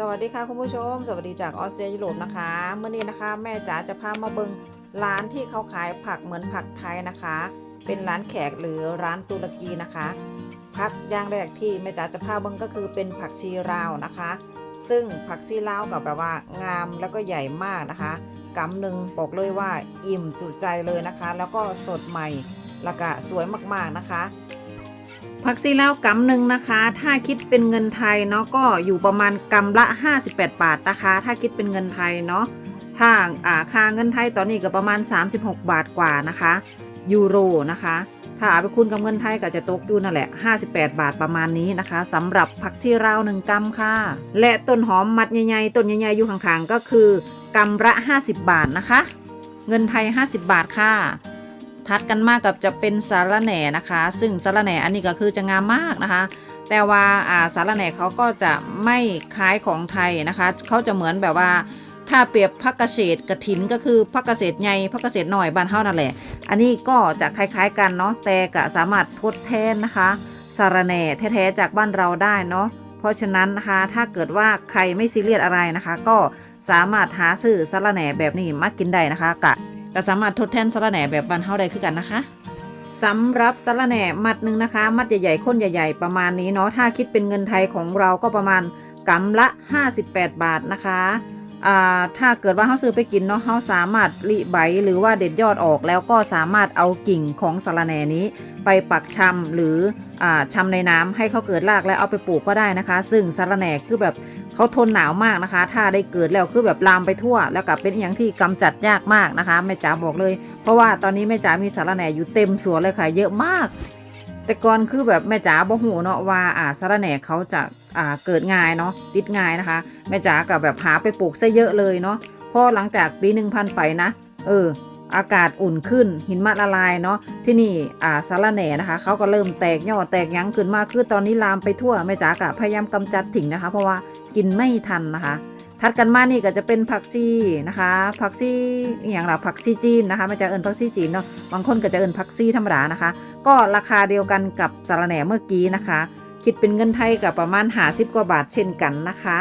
สวัสดีค่ะคุณผู้ชม สวัสดีจากออสเตรียยุโรปนะคะเมื่อนี้นะคะแม่จ๋าจะพามาเบิงร้านที่เขาขายผักเหมือนผักไทยนะคะ เป็นร้านแขกหรือร้านตุรกีนะคะผักอย่างแรกที่แม่จ๋าจะพาเบิงก็คือเป็นผักชีราวนะคะ ซึ่งผักชีลาวกับแบบว่างามแล้วก็ใหญ่มากนะคะกำหนึ่งบอกเลยว่าอิ่มจุใจเลยนะคะ แล้วก็สดใหม่แล้วก็สวยมากๆนะคะ ผักซีลาวกำหนึ่งนะคะ ถ้าคิดเป็นเงินไทยเนาะก็อยู่ประมาณกำละ 58 บาทนะคะ ถ้าคิดเป็นเงินไทยเนาะถ้าอ่าค่าเงินไทยตอนนี้ก็ประมาณ 36 บาทกว่านะคะ ยูโรนะคะ ถ้าเอาไปคูณกับเงินไทยก็จะตกอยู่นั่นแหละ 58 บาทประมาณนี้นะคะสำหรับผักชีราวหนึ่งกำค่ะ และต้นหอมมัดใหญ่ๆต้นใหญ่ๆอยู่ข้างๆก็คือกำละ 50 บาทนะคะ เงินไทย 50 บาทค่ะ ทัดกันมากกับจะเป็นสารแหน่นะคะ ซึ่งสารแหน่อันนี้ก็คือจะงามมากนะคะ แต่ว่าอาสารแหน่เขาก็จะไม่คล้ายของไทยนะคะเขาจะเหมือนแบบว่าถ้าเปรียบพักเกษตรกระถินก็คือพักเกษตรใหญ่พักเกษตรหน่อยบ้านเฮานั่นแหละ อันนี้ก็จะคล้ายๆกันเนาะแต่ก็สามารถทดแทนนะคะสารแหน่แท้ๆจากบ้านเราได้เนาะเพราะฉะนั้นนะคะถ้าเกิดว่าใครไม่ซีเรียสอะไรนะคะ ก็สามารถหาซื้อสารแหน่แบบนี้มากินได้นะคะกะ ก็สามารถทดแทนสะระแหน่แบบบ้านเฮาได้คือกันนะคะสำหรับสะระแหน่มัดหนึ่งนะคะ มัดใหญ่ๆข้นใหญ่ ๆ ประมาณนี้เนาะถ้าคิดเป็นเงินไทยของเราก็ประมาณกำละ 58 บาทนะคะอ่าถ้าเกิดว่าเฮาซื้อไปกินเนาะเฮาสามารถริใบหรือว่าเด็ดยอดออกแล้วก็สามารถเอากิ่งของสะระแหน่นี้ ไปปักชำหรืออ่าชำในน้ำให้เขาเกิดรากแล้วเอาไปปลูกก็ได้นะคะ ซึ่งสะระแหน่คือแบบ เขาทนหนาวมากนะคะ ถ้าได้เกิดแล้วคือแบบลามไปทั่ว แล้วก็เป็นอย่างที่กำจัดยากมากนะคะแม่จ๋าบอกเลย เพราะว่าตอนนี้แม่จ๋ามีสาระแหน่อยู่เต็มสวนเลยค่ะ เยอะมาก แต่ก่อนคือแบบแม่จ๋าบ่หูเนาะว่าอ่าสาระแหน่เขาจะอ่าเกิดง่ายเนาะติดง่ายนะคะ แม่จ๋ากับแบบหาไปปลูกซะเยอะเลยเนาะพอหลังจากปีหนึ่งพันไปนะ เออ อากาศอุ่นขึ้น หินมะละลายเนาะที่นี่อ่าสารแหน่นะคะเขาก็เริ่มแตกยอดแตกยั้งขึ้นมากคือตอนนี้ลามไปทั่วแม่จ๋ากะพยายามกำจัดทิ้งนะคะ เพราะว่ากินไม่ทันนะคะถัดกันมานี่ก็จะเป็นผักชีนะคะผักชีอย่างเราผักชีจีนนะคะไม่จะเอิญผักชีจีนเนาะบางคนก็จะเอิญผักชีธรรมดานะคะ ก็ราคาเดียวกันกับสารแหน่เมื่อกี้นะคะ คิดเป็นเงินไทยกับประมาณหาสิบกว่าบาทเช่นกันนะคะ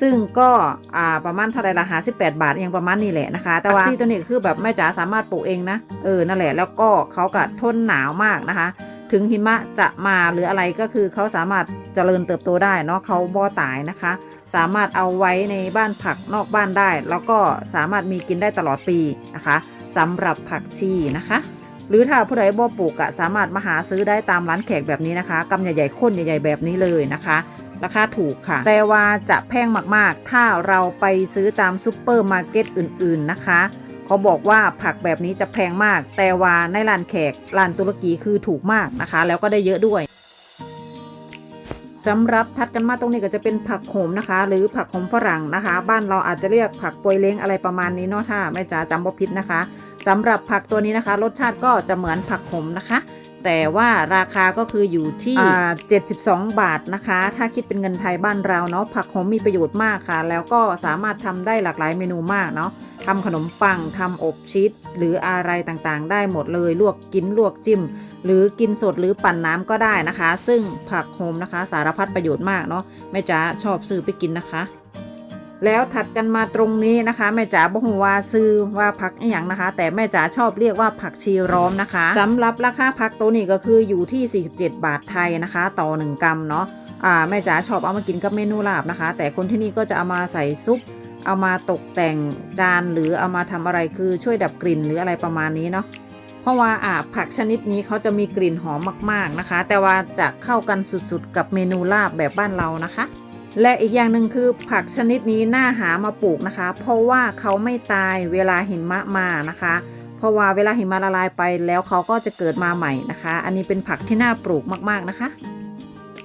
ซึ่งก็อ่าประมาณเท่าไรละหาสิบแปดบาทย่างประมาณนี้แหละนะคะ แต่ว่าผักชีตัวนี้คือแบบแม่จ๋าสามารถปลูกเองนะ เออ นั่นแหละ แล้วก็เขาก็ทนหนาวมากนะคะ ถึงหิมะจะมาหรืออะไรก็คือเขาสามารถเจริญเติบโตได้เนาะเขาบ่ตายนะคะ สามารถเอาไว้ในบ้านผักนอกบ้านได้ แล้วก็สามารถมีกินได้ตลอดปีนะคะสำหรับผักชีนะคะหรือถ้าผู้ใดบ่ปลูกอะสามารถมาหาซื้อได้ตามร้านแขกแบบนี้นะคะกำใหญ่ๆข้นใหญ่ๆแบบนี้เลยนะคะ ราคาถูกค่ะ แต่ว่าจะแพงมากๆ ถ้าเราไปซื้อตามซูเปอร์มาร์เก็ตอื่นๆนะคะเขาบอกว่าผักแบบนี้จะแพงมาก แต่ว่าในร้านแขกร้านตุรกีคือถูกมากนะคะ แล้วก็ได้เยอะด้วยสำหรับทัดกันมาตรงนี้ก็จะเป็นผักโขมนะคะ หรือผักโขมฝรั่งนะคะ บ้านเราอาจจะเรียกผักปวยเล้งอะไรประมาณนี้เนาะถ้าแม่จ๋าจำบ่ผิดนะคะสำหรับผักตัวนี้นะคะ รสชาติก็จะเหมือนผักโขมนะคะ แต่ว่าราคาก็คืออยู่ที่ 72 บาทนะคะ ถ้าคิดเป็นเงินไทยบ้านเราเนาะผักโขมมีประโยชน์มากค่ะ แล้วก็สามารถทำได้หลากหลายเมนูมากเนาะทำขนมปังทำอบชีสหรืออะไรต่างๆ ได้หมดเลย ลวกกินลวกจิ้ม หรือกินสดหรือปั่นน้ำก็ได้นะคะ ซึ่งผักโฮมนะคะ สารพัดประโยชน์มากเนาะแม่จ๋าชอบซื้อไปกินนะคะ แล้วถัดกันมาตรงนี้นะคะ แม่จ๋าบอกว่าซื้อว่าผักอย่างนะคะ แต่แม่จ๋าชอบเรียกว่าผักชีร้อมนะคะสำหรับราคาผักตัวนี้ก็คืออยู่ที่ 47 บาทไทยนะคะ ต่อ 1 กรัมเนาะอ่าแม่จ๋าชอบเอามากินกับเมนูลาบนะคะ แต่คนที่นี่ก็จะเอามาใส่ซุป เอามาตกแต่งจานหรือเอามาทำอะไรคือช่วยดับกลิ่นหรืออะไรประมาณนี้เนาะเพราะว่าอ่าผักชนิดนี้เขาจะมีกลิ่นหอมมาก ๆนะคะ แต่ว่าจะเข้ากันสุดๆ กับเมนูลาบแบบบ้านเรานะคะ และอีกอย่างหนึ่งคือผักชนิดนี้น่าหามาปลูกนะคะ เพราะว่าเขาไม่ตายเวลาหิมะมานะคะ เพราะว่าเวลาหิมะละลายไปแล้วเขาก็จะเกิดมาใหม่นะคะ อันนี้เป็นผักที่น่าปลูกมากๆนะคะ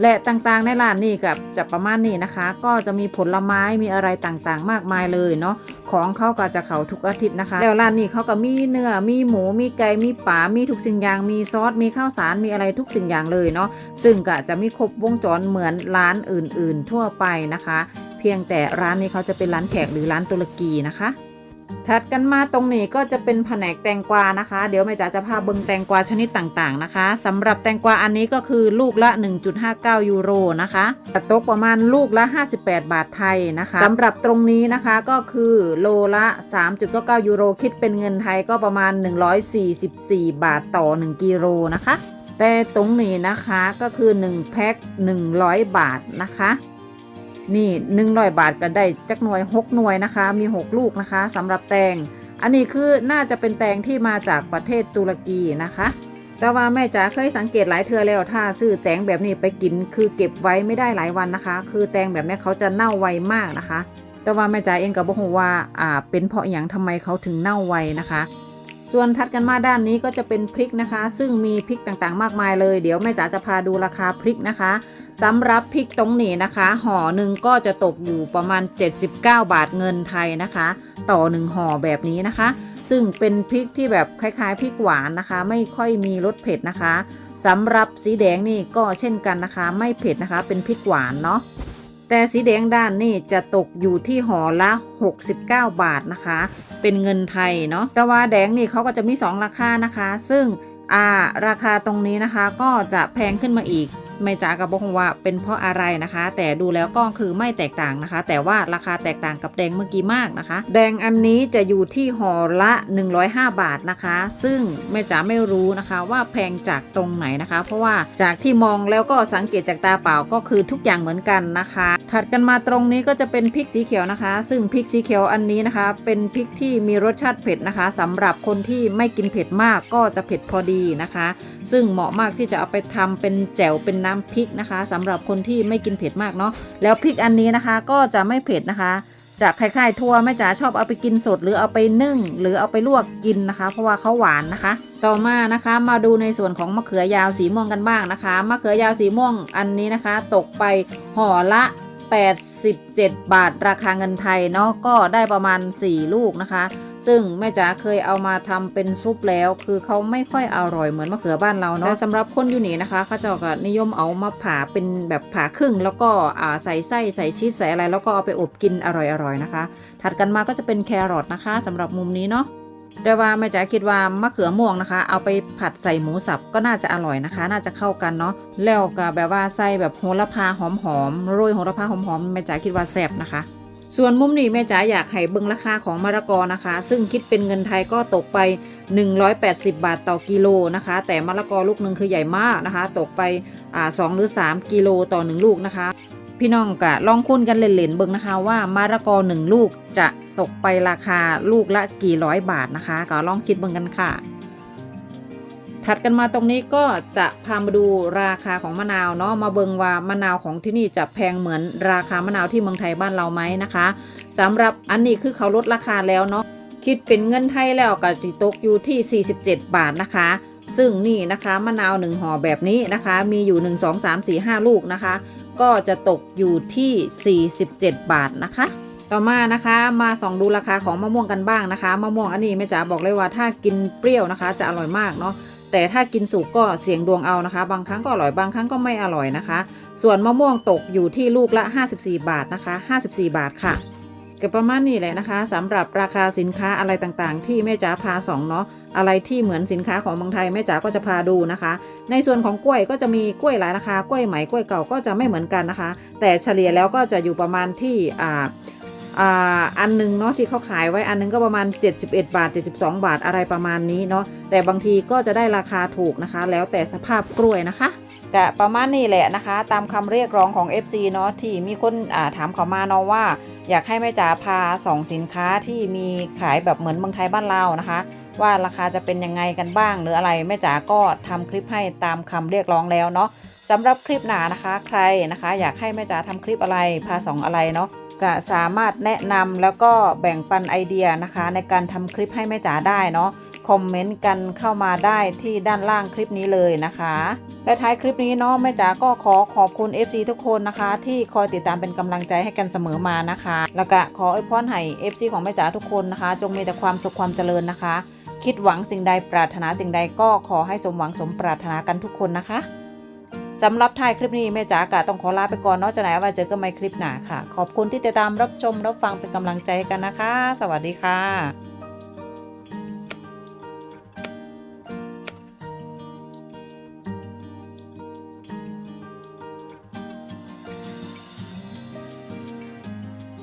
และต่างๆในร้านนี่กับจะประมาณนี้นะคะ ก็จะมีผลไม้มีอะไรต่างๆ มากมายเลยเนาะของเขาก็จะเขาทุกอาทิตย์นะคะ แล้วร้านนี้เขาก็มีเนื้อมีหมูมีไก่มีปลามีทุกสิ่งอย่างมีซอสมีข้าวสารมีอะไรทุกสิ่งอย่างเลยเนาะซึ่งก็จะมีครบวงจรเหมือนร้านอื่น ๆ ทั่วไปนะคะ เพียงแต่ร้านนี้เขาจะเป็นร้านแขกหรือร้านตุรกีนะคะ ถัดกันมาตรงนี้ก็จะเป็นแผนกแตงกวานะคะ เดี๋ยวแม่จ๋าจะพาเบิงแตงกวาชนิดต่างๆนะคะสำหรับแตงกวาอันนี้ก็คือลูกละ 1.59 ยูโรนะคะตกประมาณลูกละ 58 บาทไทยนะคะสำหรับตรงนี้นะคะก็คือโลละ 3.99 ยูโรคิดเป็นเงินไทยก็ประมาณ 144 บาทต่อ 1กิโลนะคะ แต่ตรงนี้นะคะก็คือ 1 แพ็ค100 บาทนะคะ นี่หนึ่งร้อยบาทก็ได้จักหน่วยหกหน่วยนะคะ มีหกลูกนะคะสำหรับแตง อันนี้คือน่าจะเป็นแตงที่มาจากประเทศตุรกีนะคะ แต่ว่าแม่จ๋าเคยสังเกตหลายเทือแล้วถ้าซื้อแตงแบบนี้ไปกิน คือเก็บไว้ไม่ได้หลายวันนะคะ คือแตงแบบนี้เขาจะเน่าไวมากนะคะ แต่ว่าแม่จ๋าเองก็บอกว่าอ่าเป็นเพราะอย่างทำไมเขาถึงเน่าไวนะคะ ส่วนทัดกันมาด้านนี้ก็จะเป็นพริกนะคะ ซึ่งมีพริกต่างๆ มากมายเลย เดี๋ยวแม่จ๋าจะพาดูราคาพริกนะคะสำหรับพริกตรงนี้นะคะ ห่อหนึ่งก็จะตกอยู่ประมาณ 79 บาทเงินไทยนะคะ ต่อหนึ่งห่อแบบนี้นะคะ ซึ่งเป็นพริกที่แบบคล้ายๆพริกหวานนะคะ ไม่ค่อยมีรสเผ็ดนะคะสำหรับสีแดงนี่ก็เช่นกันนะคะ ไม่เผ็ดนะคะ เป็นพริกหวานเนาะ แต่สีแดงด้านนี่จะตกอยู่ที่ห่อละ 69 บาทนะคะ เป็นเงินไทยเนาะแต่ว่าแดงนี่เขาก็จะมี 2 ราคานะคะ ซึ่งอ่าราคาตรงนี้นะคะก็จะแพงขึ้นมาอีก ไม่จ้ากับบอกว่าเป็นเพราะอะไรนะคะ แต่ดูแล้วก็คือไม่แตกต่างนะคะ แต่ว่าราคาแตกต่างกับแดงเมื่อกี้มากนะคะ แดงอันนี้จะอยู่ที่ห่อละ 105 บาทนะคะ ซึ่งแม่จ๋าไม่รู้นะคะว่าแพงจากตรงไหนนะคะ เพราะว่าจากที่มองแล้วก็สังเกตจากตาเปล่าก็คือทุกอย่างเหมือนกันนะคะ ถัดกันมาตรงนี้ก็จะเป็นพริกสีเขียวนะคะ ซึ่งพริกสีเขียวอันนี้นะคะ เป็นพริกที่มีรสชาติเผ็ดนะคะสำหรับคนที่ไม่กินเผ็ดมากก็จะเผ็ดพอดีนะคะ ซึ่งเหมาะมากที่จะเอาไปทำเป็นแจ่วเป็นน้ำพริกนะคะสำหรับคนที่ไม่กินเผ็ดมากเนาะแล้วพริกอันนี้นะคะก็จะไม่เผ็ดนะคะจะคล้ายๆทั่วแม่จ๋าชอบเอาไปกินสด หรือเอาไปนึ่ง หรือเอาไปลวกกินนะคะ เพราะว่าเขาหวานนะคะ ต่อมานะคะมาดูในส่วนของมะเขือยาวสีม่วงกันบ้างนะคะมะเขือยาวสีม่วงอันนี้นะคะ ตกไปห่อละ87 บาทราคาเงินไทยเนาะก็ได้ประมาณ 4 ลูกนะคะ ซึ่งแม่จ๋าเคยเอามาทำเป็นซุปแล้ว คือเขาไม่ค่อยอร่อยเหมือนมะเขือบ้านเราเนาะแต่สำหรับคนยูนีนะคะเขาจะก็นิยมเอามาผ่าเป็นแบบผ่าครึ่ง แล้วก็ใส่ไส้ใส่ชีสใส่อะไร แล้วก็เอาไปอบกินอร่อยๆนะคะ ถัดกันมาก็จะเป็นแครอทนะคะสำหรับมุมนี้เนาะแต่ว่าแม่จ๋าคิดว่ามะเขือม่วงนะคะ เอาไปผัดใส่หมูสับก็น่าจะอร่อยนะคะ น่าจะเข้ากันเนาะแล้วก็แบบว่าใส่แบบโหระพาหอมๆโรยโหระพาหอมๆแม่จ๋าคิดว่าแซ่บนะคะ ส่วนมุมนี้แม่จ๋าอยากให้เบิ่งราคาของมะละกอนะคะ ซึ่งคิดเป็นเงินไทยก็ตกไป 180 บาทต่อกิโลนะคะ แต่มะละกอลูกหนึ่งคือใหญ่มากนะคะ ตกไปอ่าสหรือ 3 กิโลต่อ 1 ลูกนะคะ พี่น้องกะลองคุ้นกันเล่นๆเบิ่งนะคะว่ามะละกอ 1 ลูกจะตกไปราคาลูกละกี่ร้อยบาทนะคะ ก็ลองคิดเบิ่งกันค่ะ ถัดกันมาตรงนี้ก็จะพามาดูราคาของมะนาวเนาะมาเบิงว่ามะนาวของที่นี่จะแพงเหมือนราคามะนาวที่เมืองไทยบ้านเราไหมนะคะสำหรับอันนี้คือเขาลดราคาแล้วเนาะคิดเป็นเงินไทยแล้วก็จิตกอยู่ที่ 47 บาทนะคะ ซึ่งนี่นะคะมะนาวหนึ่งห่อแบบนี้นะคะ มีอยู่ 1 2 3 4 5 ลูกนะคะ ก็จะตกอยู่ที่ 47 บาทนะคะต่อมานะคะมาส่องดูราคาของมะม่วงกันบ้างนะคะมะม่วงอันนี้แม่จ๋าบอกเลยว่าถ้ากินเปรี้ยวนะคะ จะอร่อยมากเนาะ แต่ถ้ากินสุกก็เสี่ยงดวงเอานะคะ บางครั้งก็อร่อยบางครั้งก็ไม่อร่อยนะคะ ส่วนมะม่วงตกอยู่ที่ลูกละ 54 บาทนะคะ 54 บาทค่ะก็ประมาณนี้แหละนะคะสำหรับราคาสินค้าอะไรต่างๆ ที่แม่จ๋าพาสองเนาะอะไรที่เหมือนสินค้าของเมืองไทยแม่จ๋าก็จะพาดูนะคะ ในส่วนของกล้วยก็จะมีกล้วยหลายราคากล้วยใหม่กล้วยเก่าก็จะไม่เหมือนกันนะคะ แต่เฉลี่ยแล้วก็จะอยู่ประมาณที่อ่า อันหนึงเนาะที่เขาขายไว้อันหนึงก็ประมาณ 71 บาท 72 บาทอะไรประมาณนี้เนาะแต่บางทีก็จะได้ราคาถูกนะคะ แล้วแต่สภาพกล้วยนะคะกะประมาณนี้แหละนะคะ ตามคำเรียกร้องของ FC เนาะที่มีคนถามเขามาเนาะว่า อยากให้แม่จ๋าพาสองสินค้าที่มีขายแบบเหมือนเมืองไทยบ้านเรานะคะ ว่าราคาจะเป็นยังไงกันบ้าง หรืออะไรแม่จ๋าก็ทำคลิปให้ตามคำเรียกร้องแล้วเนาะสำหรับคลิปหนานะคะ ใครนะคะ อยากให้แม่จ๋าทำคลิปอะไรพาสองอะไรเนาะ ก็สามารถแนะนำแล้วก็แบ่งปันไอเดียนะคะ ในการทำคลิปให้แม่จ๋าได้เนาะคอมเมนต์กันเข้ามาได้ที่ด้านล่างคลิปนี้เลยนะคะ และท้ายคลิปนี้เนาะแม่จ๋าก็ขอขอบคุณ FC ทุกคนนะคะ ที่คอยติดตามเป็นกำลังใจให้กันเสมอมานะคะ แล้วก็ขออวยพรให้ FC ของแม่จ๋าทุกคนนะคะ จงมีแต่ความสุขความเจริญนะคะ คิดหวังสิ่งใดปรารถนาสิ่งใดก็ขอให้สมหวังสมปรารถนากันทุกคนนะคะ สำหรับท้ายคลิปนี้แม่จ๋ากะต้องขอลาไปก่อนเนอกจากไหนว่าเจอกันใหม่คลิปหน้าค่ะ ขอบคุณที่ติดตามรับชมรับฟังเป็นกำลังใจให้กันนะคะ สวัสดีค่ะ